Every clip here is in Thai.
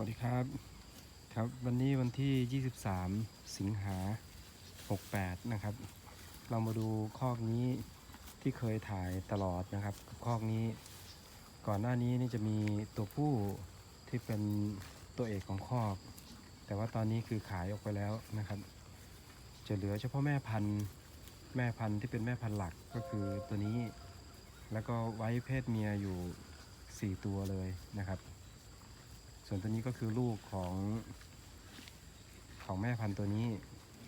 วัสดีครับ ครับวันนี้วันที่ 23 สิงหา 68 นะครับ เรามาดูคอกนี้ที่เคยถ่ายตลอดนะครับคอกนี้ ก่อนหน้านี้นี่จะมีตัวผู้ที่เป็นตัวเอกของคอก แต่ว่าตอนนี้คือขายออกไปแล้วนะครับ จะเหลือเฉพาะแม่พันธุ์แม่พันธุ์ที่เป็นแม่พันธุ์หลักก็คือตัวนี้ แล้วก็ไว้เพศเมียอยู่ 4 ตัวเลยนะครับ ส่วนตัวนี้ก็คือลูกของ ของแม่พันธุ์ตัวนี้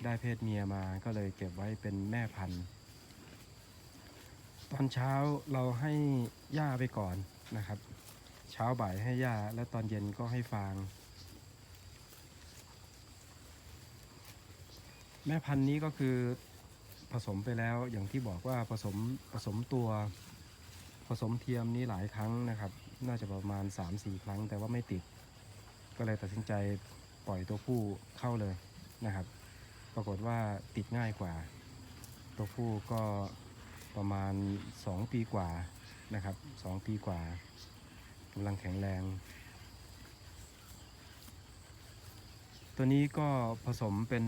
ได้เพศเมียมาก็เลยเก็บไว้เป็นแม่พันธุ์ ตอนเช้าเราให้หญ้าไปก่อนนะครับ เช้าบ่ายให้หญ้าแล้วตอนเย็นก็ให้ฟาง แม่พันธุ์นี้ก็คือผสมไปแล้วอย่างที่บอกว่าผสมผสมตัวผสมเทียมนี้หลายครั้งนะครับ น่าจะประมาณ 3-4 ครั้งแต่ว่าไม่ติด ก็เลยตัดสินใจปล่อยตัวผู้เข้าเลยนะครับ ปรากฏว่าติดง่ายกว่า ตัวผู้ก็ประมาณ 2 ปีกว่านะครับ 2 ปีกว่ากำลังแข็งแรง ตัวนี้ก็ผสมเป็น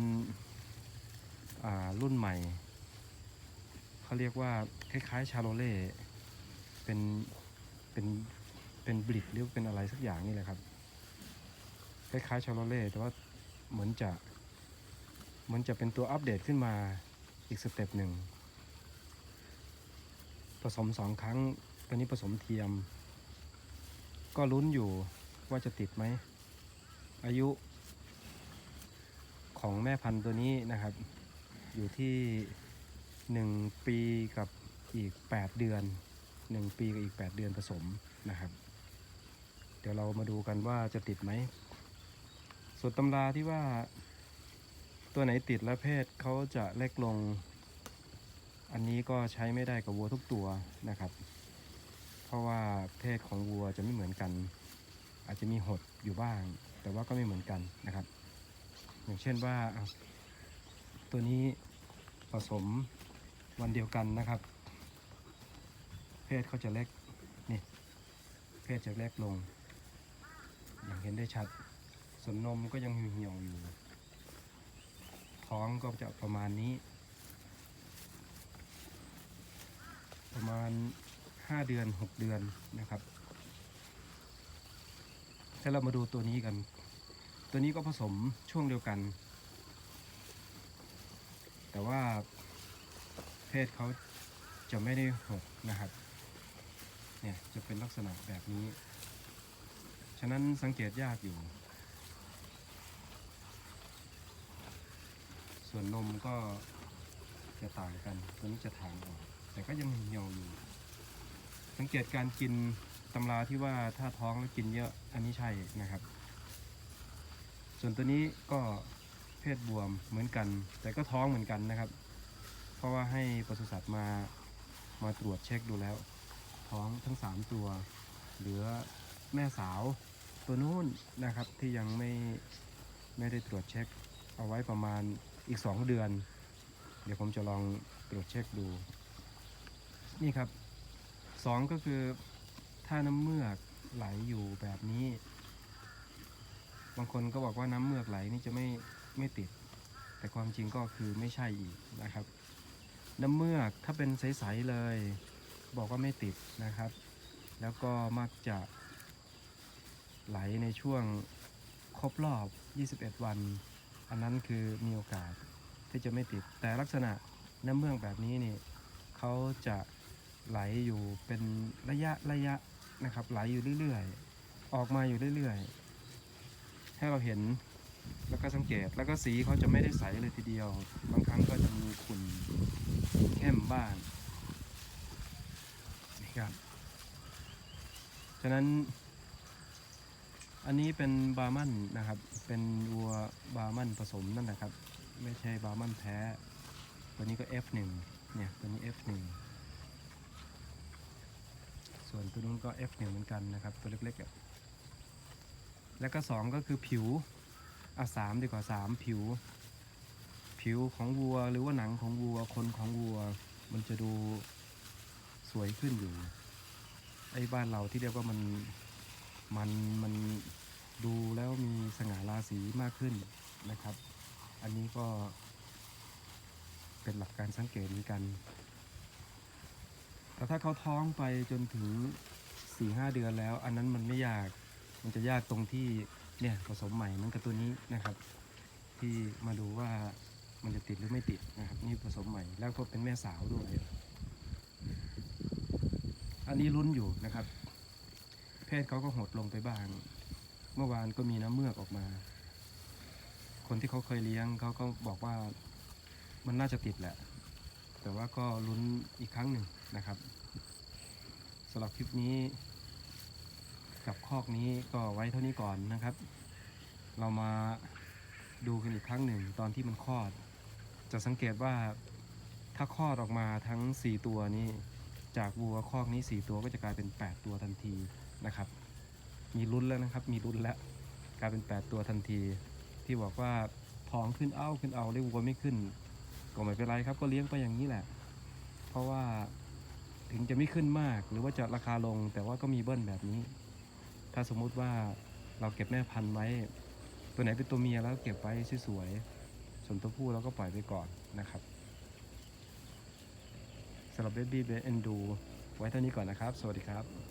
รุ่นใหม่ เขาเรียกว่าคล้ายๆชาโลเล่เป็นเป็นเป็นบลิดหรือเป็นอะไรสักอย่างนี่แหละครับ คล้ายๆชาโลเล่แต่ว่าเหมือนจะเหมือนจะเป็นตัวอัปเดตขึ้นมาอีกสเต็ปหนึ่งผสมสองครั้งตัวนี้ผสมเทียม ก็ลุ้นอยู่ว่าจะติดไหม อายุของแม่พันธุ์ตัวนี้นะครับ อยู่ที่ 1 ปีกับอีก 8 เดือน 1 ปีกับอีก 8 เดือนผสมนะครับ เดี๋ยวเรามาดูกันว่าจะติดไหม ส่วนตำราที่ว่าตัวไหนติดและเพศเขาจะเล็กลง อันนี้ก็ใช้ไม่ได้กับวัวทุกตัวนะครับ เพราะว่าเพศของวัวจะไม่เหมือนกัน อาจจะมีหดอยู่บ้าง แต่ว่าก็ไม่เหมือนกันนะครับ อย่างเช่นว่าตัวนี้ผสมวันเดียวกันนะครับ เพศเขาจะเล็กนี่เพศจะเล็กลง อย่างเห็นได้ชัด ส่วนนมก็ยังเหี่ยวๆอยู่ ท้องก็จะประมาณนี้ ประมาณ 5 เดือน 6 เดือนนะครับแล้วเรามาดูตัวนี้กัน ตัวนี้ก็ผสมช่วงเดียวกัน แต่ว่าเพศเขาจะไม่ได้หกนะครับ เนี่ยจะเป็นลักษณะแบบนี้ ฉะนั้นสังเกตยากอยู่ ส่วนนมก็จะต่างกันตัวนี้จะถางออก แต่ก็ยังเหี่ยวอยู่ สังเกตการกินตำราที่ว่าถ้าท้องแล้วกินเยอะอันนี้ใช่นะครับ ส่วนตัวนี้ก็เพศบวมเหมือนกัน แต่ก็ท้องเหมือนกันนะครับ เพราะว่าให้ปศุสัตว์มามาตรวจเช็คดูแล้ว ท้องทั้ง 3 ตัว เหลือแม่สาวตัวนู้นนะครับที่ยังไม่ไม่ได้ตรวจเช็คเอาไว้ประมาณ อีก2เดือน เดี๋ยวผมจะลองตรวจเช็คดู นี่ครับ2ก็คือถ้าน้ำเมือกไหลอยู่แบบนี้ บางคนก็บอกว่าน้ำเมือกไหลนี่จะไม่ไม่ติด แต่ความจริงก็คือไม่ใช่อีกนะครับ น้ำเมือกถ้าเป็นใสๆเลย บอกว่าไม่ติดนะครับ แล้วก็มักจะไหลในช่วงครบรอบ 21 วัน อันนั้นคือมีโอกาสที่จะไม่ติด แต่ลักษณะน้ำเมือกแบบนี้นี่เขาจะไหลอยู่เป็นระยะระยะนะครับ ไหลอยู่เรื่อยๆ ออกมาอยู่เรื่อยๆ ให้เราเห็นแล้วก็สังเกตแล้วก็สีเขาจะไม่ได้ใสเลยทีเดียว บางครั้งก็จะมีขุ่นเข้มบ้างนี่ครับ ฉะนั้น อันนี้เป็นบาร์มันนะครับ เป็นวัวบาร์มันผสมนั่นแหละครับ ไม่ใช่บาร์มันแท้ ตัวนี้ก็ F1 เนี่ย ตัวนี้ F1 ส่วนตัวนู้นก็ F1 เหมือนกันนะครับ ตัวเล็กๆอะแล้วก็สองก็คือผิวอะสามดีกว่าสามผิว ผิวของวัวหรือว่าหนังของวัวขนของวัว มันจะดูสวยขึ้นอยู่ ไอ้บ้านเราที่เรียกว่ามัน มันมันดูแล้วมีสง่าราศีมากขึ้นนะครับ อันนี้ก็เป็นหลักการสังเกตเหมือนกัน แต่ถ้าเขาท้องไปจนถึง4ี่ห้าเดือนแล้ว อันนั้นมันไม่ยาก มันจะยากตรงที่เนี่ยผสมใหม่เหมือนกับตัวนี้นะครับ ที่มาดูว่ามันจะติดหรือไม่ติดนะครับ นี่ผสมใหม่แล้วก็เป็นแม่สาวด้วย อันนี้ลุ้นอยู่นะครับ เพศเขาก็หดลงไปบ้าง เมื่อวานก็มีน้ำเมือกออกมา คนที่เขาเคยเลี้ยงเขาก็บอกว่ามันน่าจะติดแหละ แต่ว่าก็ลุ้นอีกครั้งหนึ่งนะครับสำหรับคลิปนี้ กับคอกนี้ก็ไว้เท่านี้ก่อนนะครับ เรามาดูกันอีกครั้งหนึ่งตอนที่มันคลอด จะสังเกตว่าถ้าคลอดออกมาทั้ง 4 ตัวนี้ จากวัวคอกนี้ 4 ตัวก็จะกลายเป็น 8 ตัวทันที นะครับ มีลุ้นแล้วนะครับ มีลุ้นแล้วกลายเป็น 8 ตัวทันที ที่บอกว่าท้องขึ้นเอ้าขึ้นเอาเรียกวัวไม่ขึ้น ก็ไม่เป็นไรครับ ก็เลี้ยงไปอย่างนี้แหละ เพราะว่าถึงจะไม่ขึ้นมาก หรือว่าจะราคาลง แต่ว่าก็มีเบิ้ลแบบนี้ ถ้าสมมุติว่าเราเก็บแม่พันธุ์ไว้ ตัวไหนเป็นตัวเมียแล้วเก็บไว้สวยๆส่วนตัวผู้เราก็ปล่อยไปก่อนนะครับสำหรับเบบี้เบนดูไว้เท่านี้ก่อนนะครับ สวัสดีครับ